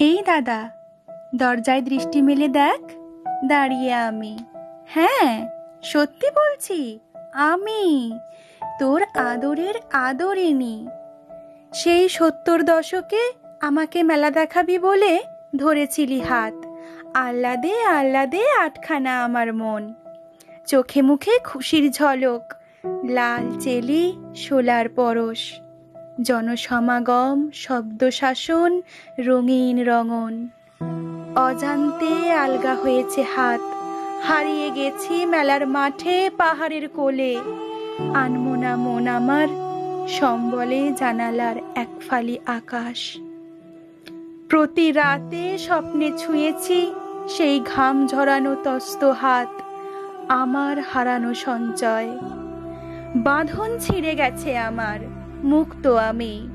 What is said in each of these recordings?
এই দাদা, দরজায় দৃষ্টি মেলে দেখ, দাঁড়িয়ে আমি। হ্যাঁ সত্যি বলছি, আমি, তোর আদরের আদরিনী সেই সত্তর দশকে আমাকে মেলা দেখাবি বলে ধরেছিলি হাত। আহ্লাদে আহ্লাদে আটখানা আমার মন। চোখে মুখে খুশির ঝলক, লাল চেলি, শোলার পরশ। জনসমাগম শব্দ শাসন রঙিন রঙন। অজান্তে আলগা হয়েছে হাত। হারিয়ে গেছি মেলার মাঠে পাহাড়ের কোলে। আনমোনা মন আমার সম্বলে জানালার এক ফালি আকাশ। প্রতি রাতে স্বপ্নে ছুঁয়েছি সেই ঘাম ঝরানো তস্ত হাত, আমার হারানো সঞ্চয়। বাঁধন ছিঁড়ে গেছে আমার। মুক্ত আমি।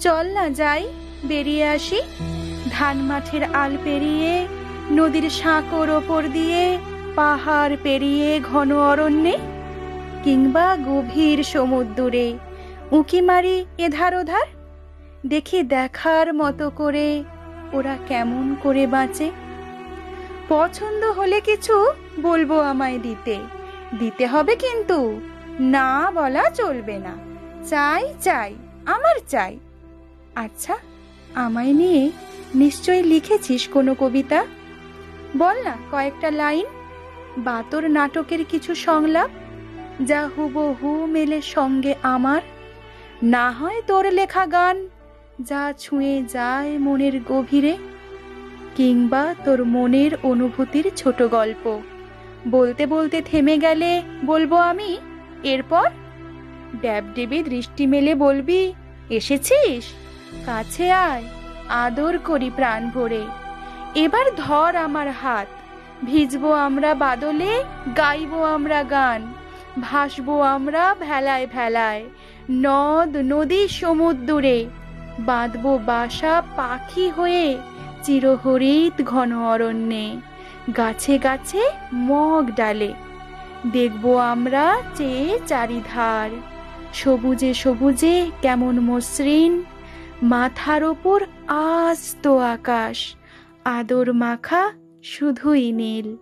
চল না যাই, বেরিয়ে আসি। ধান মাঠের আল পেরিয়ে, নদীর সাঁকোর ওপর দিয়ে, পাহাড় পেরিয়ে ঘন অরণ্যে কিংবা গভীর সমুদ্রে উঁকি মারি এধার ওধার। দেখি দেখার মতো করে ওরা কেমন করে বাঁচে। পছন্দ হলে কিছু বলব আমায় দিতে। দিতে হবে কিন্তু, না বলা চলবে না। চাই চাই, আমার চাই। আচ্ছা আমায় নিয়ে নিশ্চয়ই লিখেছিস কোনো কবিতা? বল না, কয়েকটা লাইন। বা তোর নাটকের কিছু সংলাপ, যা হুবহু মেলে সঙ্গে আমার। না হয় তোর লেখা গান, যা ছুঁয়ে যায় মনের গভীরে, কিংবা তোর মনের অনুভূতির ছোট গল্প। বলতে বলতে থেমে গেলে বলব আমি, এরপর? ড্যাবডেবে দৃষ্টি মেলে বলবি, এসেছিস? কাছে আয়, আদর করি প্রাণ ভরে। এবার ধর আমার হাত, ভিজবো আমরা বাদলে, গাইবো আমরা গান, ভাসবো আমরা ভেলায় ভেলায়, নদ, নদী সমুদ্রে বাঁধবো বাসা পাখি হয়ে চিরহরিত ঘন অরণ্যে, গাছে গাছে মগ ডালে, দেখব আমরা চেয়ে চারিধার। সবুজে সবুজে কেমন মসৃণ। মাথার ওপর আস্ত আকাশ আদর মাখা শুধুই নীল।